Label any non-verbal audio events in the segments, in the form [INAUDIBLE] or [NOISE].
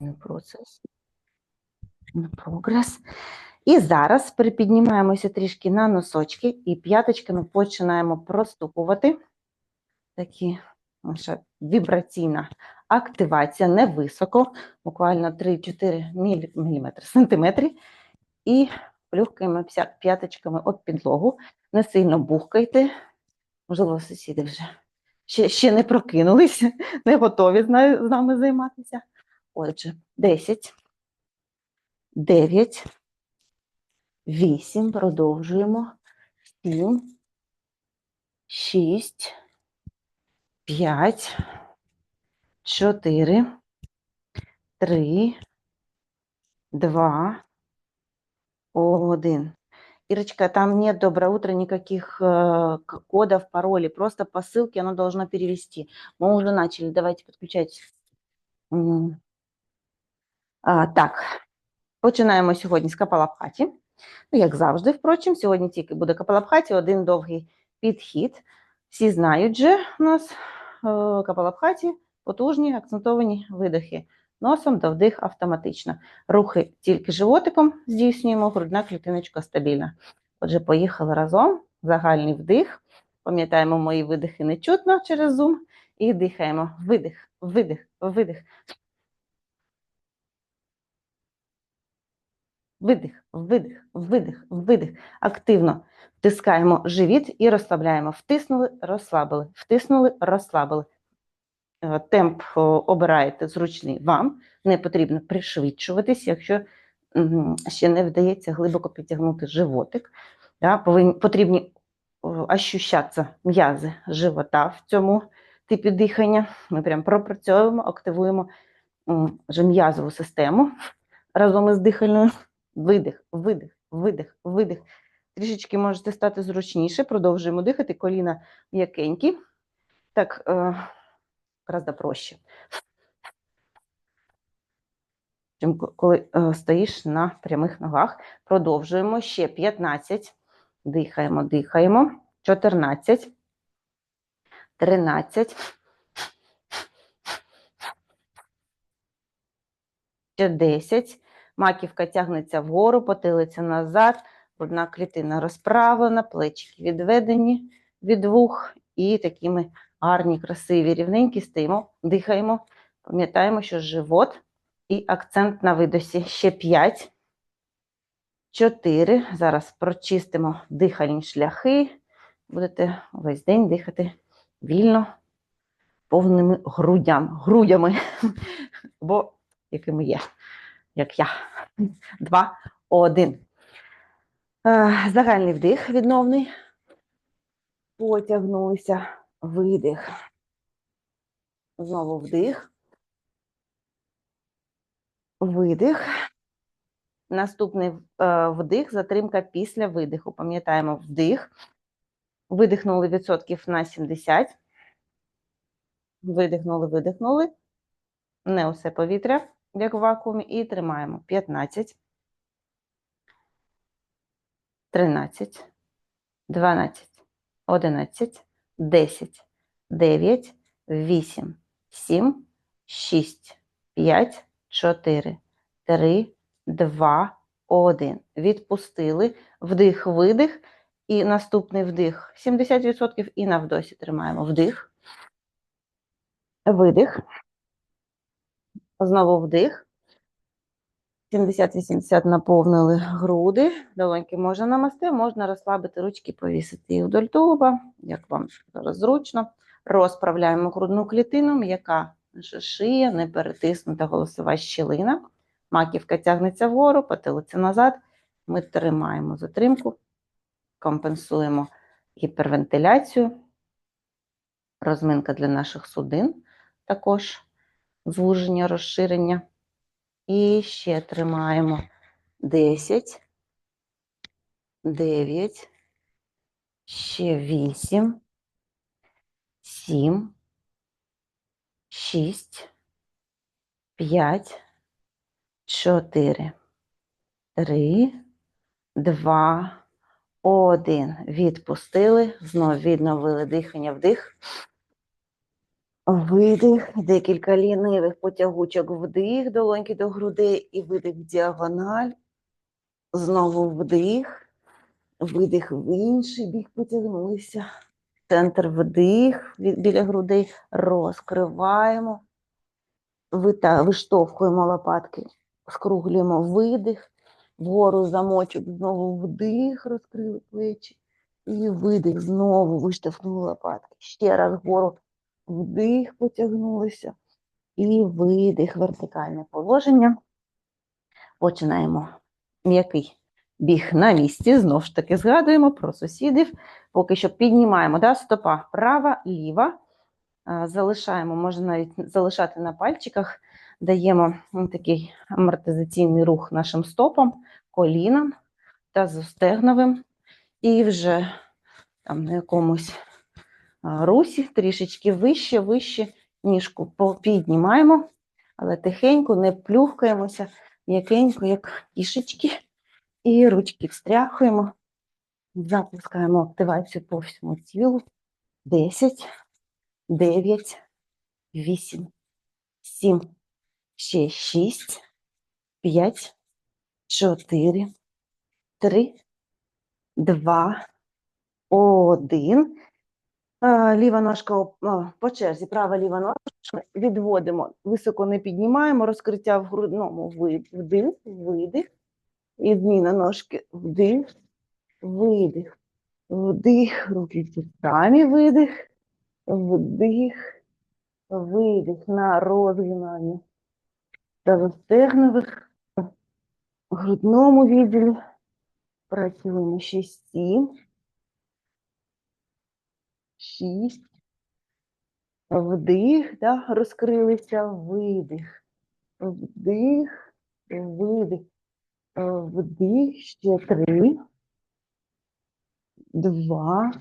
Процес. Прогрес. І зараз припіднімаємося трішки на носочки і п'яточками починаємо простукувати. Такі наша вібраційна активація невисоко, буквально 3-4 мм, сантиметри. І плюхкаємо пся- п'яточками об підлогу. Не сильно бухкайте. Можливо, сусіди вже ще, ще не прокинулись, [LAUGHS] не готові з нами займатися. Отже, 10, 9, 8, продовжуємо. 7, 6, 5, 4, 3, 2, 1. Ирочка, там нет «Доброе утро», никаких э, кодов, паролей, просто по ссылке оно должно перевести. Мы уже начали, давайте подключать. А, так, починаємо сьогодні з Капалабхаті. Ну, як завжди, впрочем, сьогодні тільки буде Капалабхаті, один довгий підхід. Всі знають же у нас е, Капалабхаті, потужні акцентовані видихи. Носом до вдих автоматично. Рухи тільки животиком здійснюємо, грудна клітиночка стабільна. Отже, поїхали разом. Загальний вдих. Пам'ятаємо, мої видихи не чутно через зум. І дихаємо. Видих, видих, видих. Видих, видих, видих, видих. Активно втискаємо живіт і розслабляємо. Втиснули, розслабили, втиснули, розслабили. Е, Темп обираєте зручний вам. Не потрібно пришвидшуватись, якщо ще не вдається глибоко підтягнути животик. Да, повинні, потрібні ощущатися м'язи живота в цьому типі дихання. Ми прям пропрацьовуємо, активуємо вже м'язову систему разом із дихальною. Видих, видих, видих, видих. Трішечки можете стати зручніше, продовжуємо дихати, коліна м'якенькі. Так, е, гораздо проще. Коли е, стоїш на прямих ногах. Продовжуємо ще 15. Дихаємо, дихаємо. 14. 13. Ще 10. Маківка тягнеться вгору, потилиця назад, грудна клітина розправлена, плечики відведені від вух і такими гарні, красиві, рівненькі стоїмо, дихаємо. Пам'ятаємо, що живот і акцент на видосі. Ще 5, 4. Зараз прочистимо дихальні шляхи. Будете весь день дихати вільно, повними грудям, грудями, [LAUGHS] бо якими є, як я. Два, один. Е, Загальний вдих відновний. Потягнулися. Видих. Знову вдих. Видих. Наступний е, вдих, затримка після видиху. Пам'ятаємо вдих. Видихнули відсотків на 70. Видихнули, видихнули. Не усе повітря, як в вакуумі. І тримаємо 15. 13, 12, 11, 10, 9, 8, 7, 6, 5, 4, 3, 2, 1. Відпустили. Вдих, видих. І наступний вдих 70% і на вдосі тримаємо. Вдих. Видих. Знову вдих. 70-80 наповнили груди. Долоньки можна намасти, можна розслабити ручки, повісити їх вдоль тулуба, як вам зараз зручно. Розправляємо грудну клітину, м'яка наша шия, не перетиснута голосова щілина. Маківка тягнеться вгору, потилиця назад. Ми тримаємо затримку, компенсуємо гіпервентиляцію, розминка для наших судин, також звуження, розширення. І ще тримаємо. 10, 9, ще 8, 7, 6, 5, 4, 3, 2, 1. Відпустили, знов відновили дихання вдих. Видих, декілька лінивих потягучок вдих, долоньки до грудей і видих в діагональ. Знову вдих, видих в інший бік потягнулися. Центр вдих біля грудей розкриваємо. Вита, виштовхуємо лопатки, скруглюємо видих, вгору замочок, знову вдих, розкрили плечі. І видих, знову виштовхнули лопатки. Ще раз вгору вдих, потягнулися. І видих, вертикальне положення. Починаємо м'який біг на місці. Знову ж таки згадуємо про сусідів. Поки що піднімаємо да, стопа права, ліва. Залишаємо, можна навіть залишати на пальчиках. Даємо такий амортизаційний рух нашим стопам, колінам та зостегновим. І вже там на якомусь русі трішечки вище, вище ніжку піднімаємо, але тихенько не плюхкаємося, м'якенько, як кішечки. І ручки встряхуємо, запускаємо активацію по всьому тілу. 10, 9, 8, 7, ще 6, 5, 4, 3, 2, 1. Ліва ножка по черзі, права ліва ножка. Відводимо, високо не піднімаємо, розкриття в грудному вдих, видих. І зміна ножки вдих, видих, вдих, руки ті самі видих, вдих, видих. На розгинання. Та застегнових грудному відділі. Працюємо ще сім, шість, вдих, да, розкрилися, видих, вдих, видих. Вдих, ще три, два,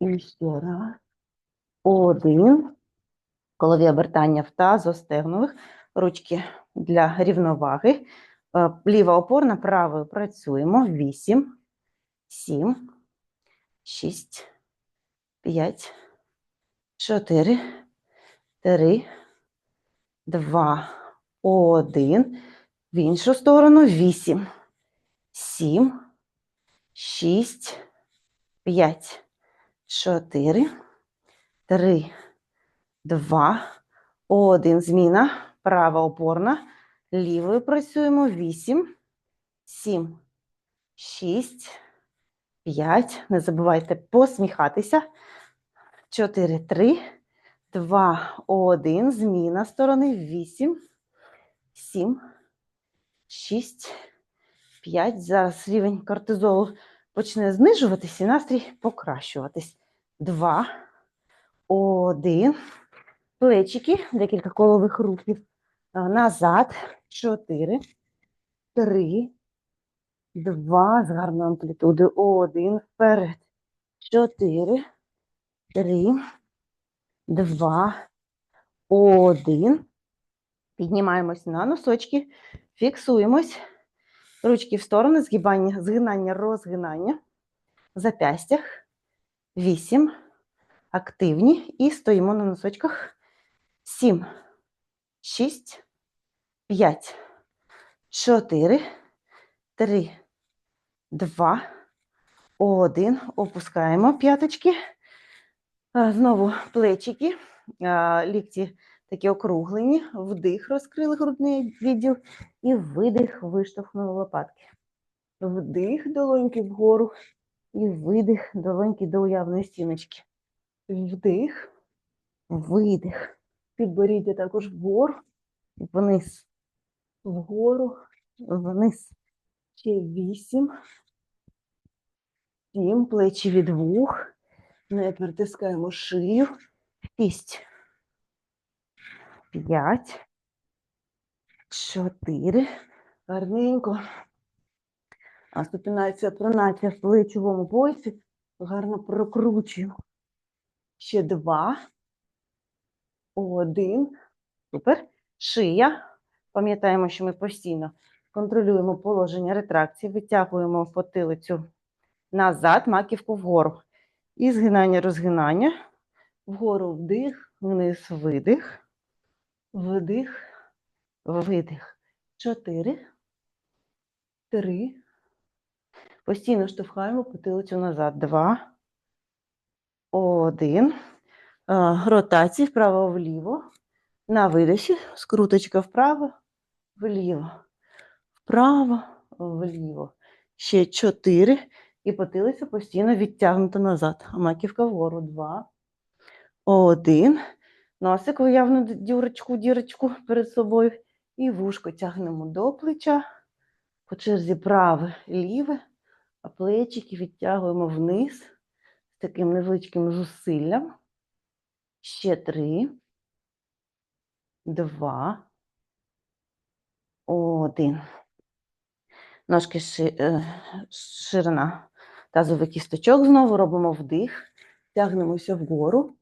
і ще раз, один. Колові обертання в таз, остегнових, ручки для рівноваги. Е, Ліва опорна, правою працюємо. Вісім, сім, шість, п'ять, чотири, три, два, один. В іншу сторону 8, 7, 6, 5, 4, 3, 2, 1. Зміна. Права опорна. Лівою працюємо 8, 7, 6, 5. Не забувайте посміхатися. 4, 3, 2, 1. Зміна сторони 8, 7, 6, 5. Зараз рівень кортизолу почне знижуватись і настрій покращуватись. 2, 1. Плечики, декілька колових рухів. Назад. 4, 3, 2. З гарною амплітудою. 1. Вперед. 4, 3, 2, 1. Піднімаємось на носочки. Фіксуємось. Ручки в сторони, згибання, згинання, розгинання. В запястях. Вісім. Активні. І стоїмо на носочках. Сім. Шість. П'ять. Чотири. Три. Два. Один. Опускаємо п'яточки. А, Знову плечики. а, Лікті такі округлені, вдих, розкрили грудний відділ, і видих, виштовхнули лопатки. Вдих, долоньки вгору, і видих, долоньки до уявної стіночки. Вдих, видих. Підборіддя також вгору, вниз, вгору, вниз. Ще вісім. Сім, плечі від вух. Не притискаємо шию. Шість. П'ять. Чотири. Гарненько. А ступінація пронація в плечовому поясі. Гарно прокручуємо. Ще два. Один. Супер. Шия. Пам'ятаємо, що ми постійно контролюємо положення ретракції, витягуємо потилицю назад, маківку вгору. І згинання, розгинання. Вгору вдих, вниз, видих, вдих, видих. Чотири, три. Постійно штовхаємо потилицю назад. Два, один. Е, Ротації вправо-вліво. На видосі. Скруточка вправо, вліво. Вправо, вліво. Ще чотири. І потилиця постійно відтягнута назад. А маківка вгору. Два. Один. Носик уявно дюрочку, дірочку перед собою. І вушко тягнемо до плеча. По черзі праве, ліве, а плечики відтягуємо вниз з таким невеличким зусиллям. Ще три, два, один. Ножки ши- е, ширина тазових кісточок. Знову робимо вдих, тягнемося вгору.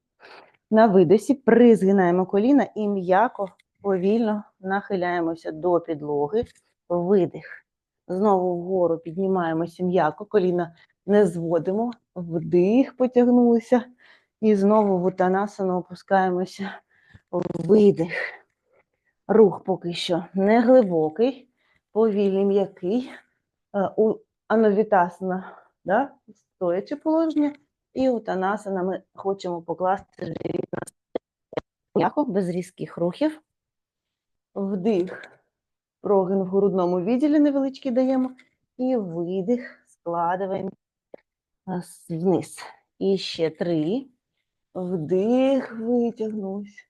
На видосі призгинаємо коліна і м'яко, повільно нахиляємося до підлоги. Видих. Знову вгору піднімаємося м'яко, коліна не зводимо. Вдих, потягнулися. І знову в утанасану опускаємося. Видих. Рух поки що не глибокий, повільний, м'який. Е, У ановітасана, да? стояче положення. І утанасана ми хочемо покласти живіт на м'яко, без різких рухів. Вдих. Прогин в грудному відділі невеличкий даємо. І видих, складаємо вниз. І ще три. Вдих, витягнулись.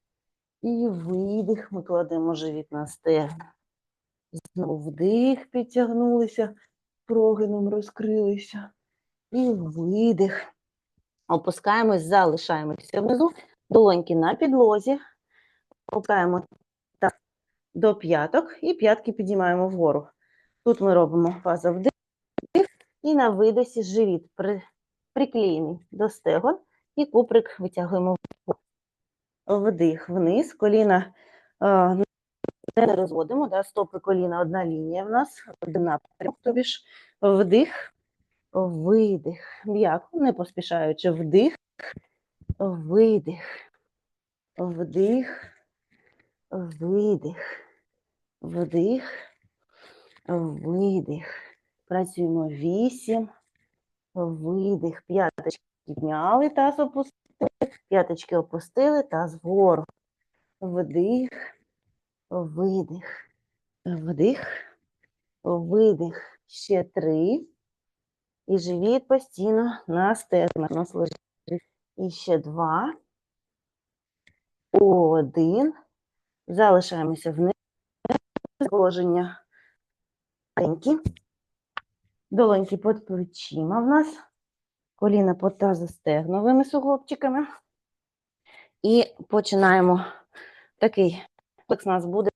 І видих. Ми кладемо живіт на стегна. Знову вдих, підтягнулися, прогином розкрилися. І видих. Опускаємось, залишаємося внизу. Долоньки на підлозі. Опускаємо так до п'яток і п'ятки підіймаємо вгору. Тут ми робимо фаза вдих і на видосі живіт при, приклеєний до стегон і куприк витягуємо вгору. Вдих вниз, коліна е, не розводимо, да, стопи коліна одна лінія в нас, напрямок, тобі ж вдих, видих, м'яко, не поспішаючи, вдих, видих, вдих, видих, вдих, видих. Працюємо вісім, видих, п'яточки підняли, таз опустили, п'яточки опустили, таз вгору. Вдих, видих, вдих, видих. Ще три. І живіт постійно на стегнах нас лежить. І ще два. Один. Залишаємося вниз. Положення. Долоньки під плечима в нас. Коліна під тазостегновими суглобчиками. І починаємо такий комплекс у нас буде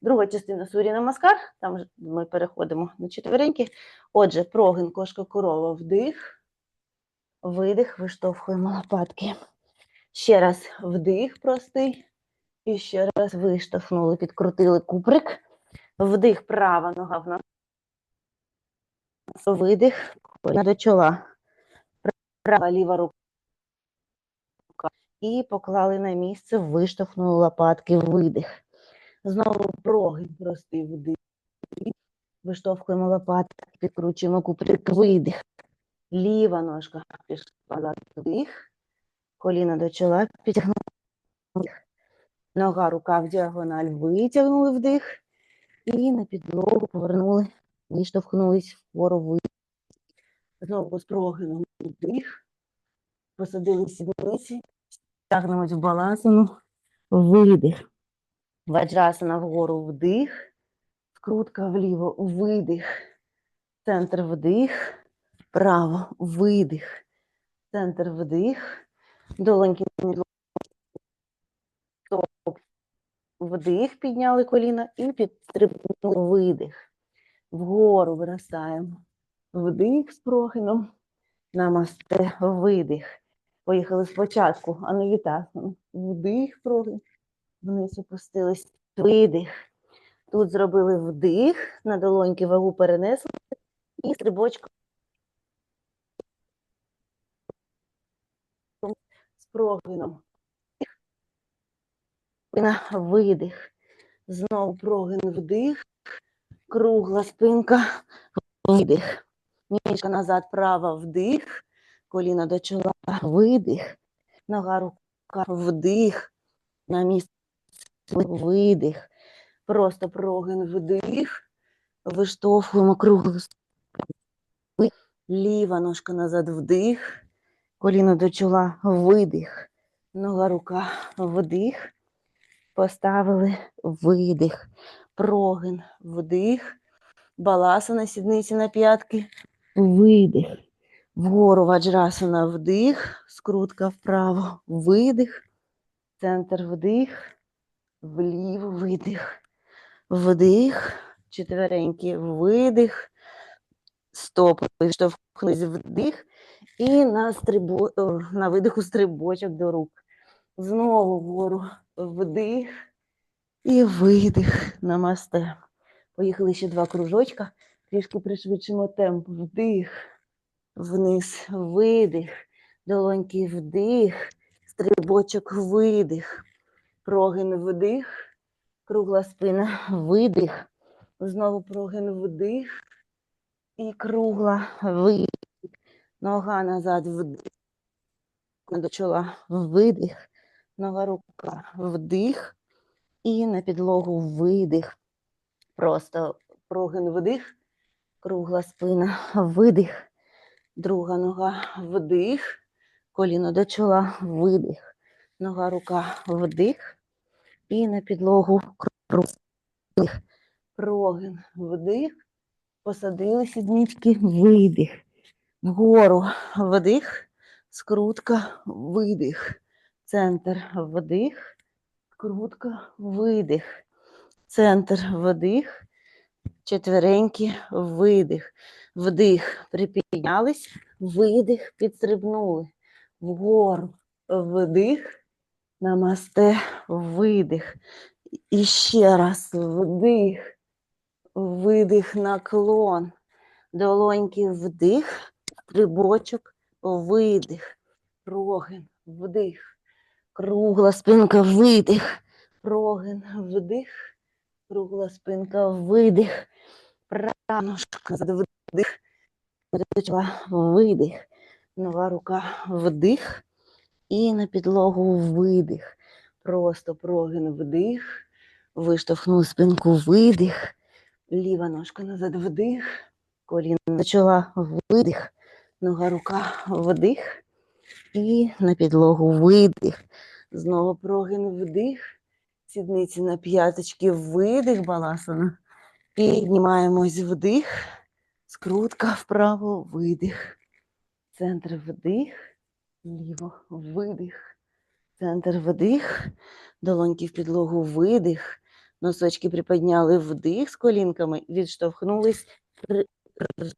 друга частина сурі намаскар. Там ми переходимо на четвереньки. Отже, прогин, кошка, корова, вдих, видих, виштовхуємо лопатки. Ще раз вдих простий. І ще раз виштовхнули, підкрутили куприк. Вдих, права нога в нас. Видих, до чола. Права, ліва рука. І поклали на місце, виштовхнули лопатки, видих. Знову прогин простий вдих. Виштовхуємо лопатки, підкручуємо куприк, видих. Ліва ножка пішла вдих. Коліна до чола, підтягнули. вдих. Нога, рука в діагональ, витягнули вдих. І на підлогу повернули, виштовхнулись вгору видих. Знову з прогином вдих. Посадили сідниці, тягнемось в балансину, видих. Ваджрасана вгору вдих, скрутка вліво, видих, центр вдих, право, видих, центр вдих, долоньки вдих, підняли коліна і підстрибнули видих. Вгору виростаємо. Вдих з прогином, намасте, видих. Поїхали спочатку, анавітасану. Вдих, прогин, вниз опустились, видих. Тут зробили вдих, на долоньки вагу перенесли і стрибочком з прогином. видих. Знову прогин вдих, кругла спинка, видих. Ніжка назад, права, вдих, коліна до чола, видих. Нога, рука, вдих. На місце, видих. Просто прогин вдих. Виштовхуємо круглу. Ліва ножка назад, вдих. Коліно до чола, видих. Нога, рука, вдих. Поставили видих. Прогин, вдих. Баласана, сідниці на п'ятки. Видих. Вгору ваджрасана, вдих. Скрутка вправо, видих. Центр вдих. Вліво видих. Вдих. Четверенький видих. Стопи штовхнись вдих. І на, стрибо... на видиху стрибочок до рук. Знову вгору вдих і видих. Намасте. Поїхали ще два кружочка. Трішки пришвидшимо темп. Вдих, вниз, видих. Долоньки вдих. Стрибочок видих. Прогин вдих. Кругла спина видих. Знову прогин вдих. І кругла видих. Нога назад вдих. До чола видих. Нога рука вдих. І на підлогу видих. Просто прогин вдих. Кругла спина видих. Друга нога вдих. Коліно до чола видих. Нога рука вдих. І на підлогу круг. Прогин. Вдих. Посадили сіднички, видих. Вгору. Вдих, скрутка, видих. Центр. Вдих, скрутка, видих. Центр. Вдих, четверенькі, видих. Вдих, припіднялись, видих, підстрибнули. Вгору. Вдих, намасте, видих. І ще раз вдих, видих, наклон. Долоньки вдих, стрибочок, видих, прогин, вдих, кругла спинка, видих, прогин, вдих, кругла спинка, видих, права ножка, вдих, видих, нова рука, вдих, і на підлогу видих, просто прогин, вдих, виштовхнули спинку, видих, ліва ножка назад, вдих, коліно почала видих, нога рука вдих. І на підлогу видих. Знову прогин вдих, сідниці на п'яточки, видих, баласана. Піднімаємось вдих, скрутка вправо, видих. Центр вдих, ліво видих. Центр вдих, долоньки в підлогу видих. Носочки приподняли вдих з колінками, відштовхнулись, при-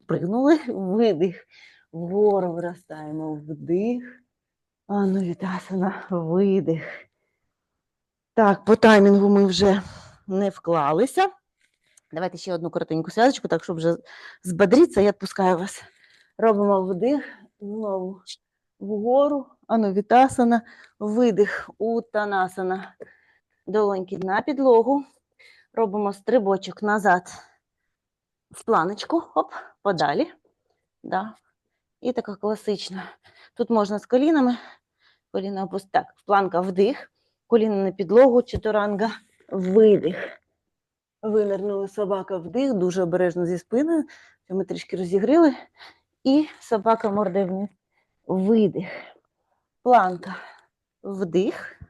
Пригнули, видих. Вгору виростаємо, вдих. Ануїтасана, видих. Так, по таймінгу ми вже не вклалися. Давайте ще одну коротеньку связочку, так щоб вже збадритися, я відпускаю вас. Робимо вдих, знову вгору, анувітасана, видих, утанасана. Долоньки на підлогу. Робимо стрибочок назад в планочку, оп, подалі. Да. І така класична. Тут можна з колінами, коліна опустити. Так, планка вдих, коліна на підлогу, чотуранга, видих. Винирнули собака вдих, дуже обережно зі спиною. Ми трішки розігрили. І собака вниз. Видих. Планка. Вдих.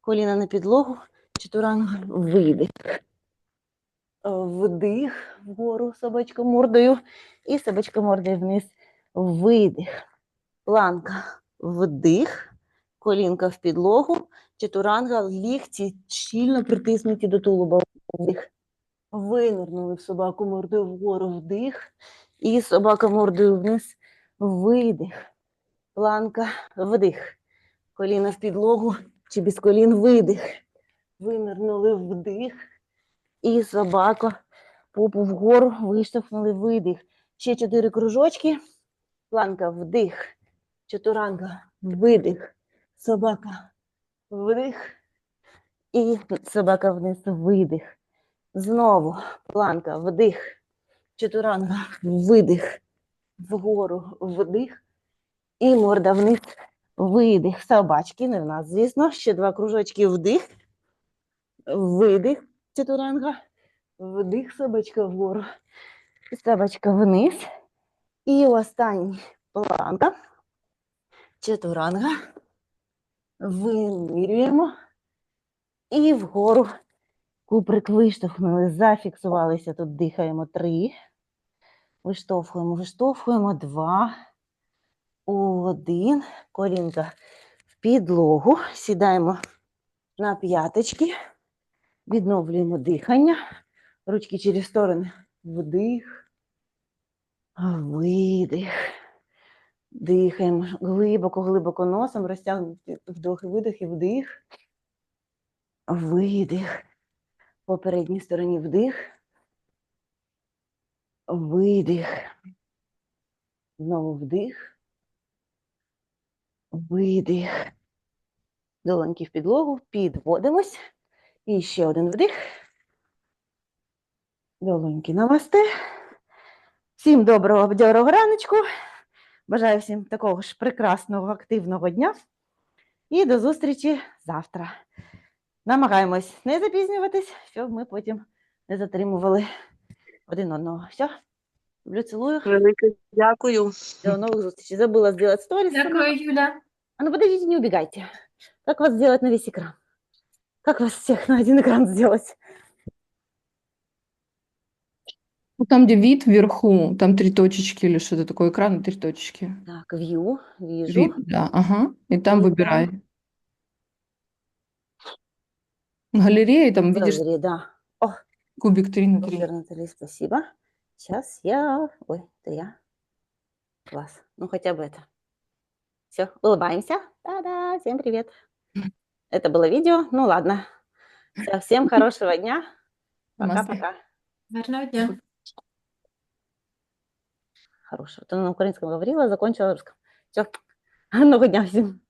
Коліна на підлогу, чотуранга, видих. Вдих вгору собачка мордою і собачка мордою вниз. Видих. Планка. Вдих. Колінка в підлогу. Чатуранга, лікті щільно притиснуті до тулуба. Вдих. Винирнули в собаку мордою вгору. Вдих. І собака мордою вниз. Видих. Планка. Вдих. Коліна в підлогу. Чи без колін видих. Винирнули вдих. І собака попу вгору, виштовхнули видих. Ще чотири кружочки. Планка вдих. Чотуранга видих. Собака вдих. І собака вниз, видих. Знову планка, вдих. Чатуранга, видих. Вгору, вдих. І морда вниз, видих. Собачки, не в нас, звісно. Ще два кружочки вдих. Видих. Чатуранга. Вдих, собачка вгору. Собачка вниз. І останній планка. Чатуранга. Вимірюємо. І вгору. Куприк виштовхнули, зафіксувалися. Тут дихаємо. Три. Виштовхуємо, виштовхуємо. Два. Один. Колінка в підлогу. Сідаємо на п'яточки. Відновлюємо дихання. Ручки через сторони. Вдих. Видих. Дихаємо глибоко, глибоко носом, розтягнути вдох і видих і вдих. Видих. По передній стороні вдих. Видих. Знову вдих. Видих. Долоньки в підлогу. Підводимось. І ще один вдих. Долоньки намасте. Всім доброго бадьорого раночку. Бажаю всім такого ж прекрасного, активного дня. І до зустрічі завтра. Намагаємось не запізнюватись, щоб ми потім не затримували один одного. Все, люблю, цілую. Велике дякую. До новых зустрічей. Забыла сделать сторис. Дякую, Юля. А ну подождите, не убегайте. Как вас сделать на весь экран? Как вас всех на один экран сделать? Ну, Там, где вид вверху, там три точечки или что-то такое, экран и три точечки. Так, view, вижу. Вид, да, ага. И там И выбирай. там- Галерея, и там видишь Галерея, да. О, кубик 3 на 3. супер, Наталья, спасибо. Сейчас я... Ой, это я. Класс. Ну, хотя бы это. Все, улыбаемся. Да-да, всем привет. Это было видео. Ну, ладно. Всё, всем хорошего дня. [LAUGHS] Пока-пока. Гарного дня. Хорошего. Ты на украинском говорила, закончила русском. Все. Гарного [LAUGHS] дня всем.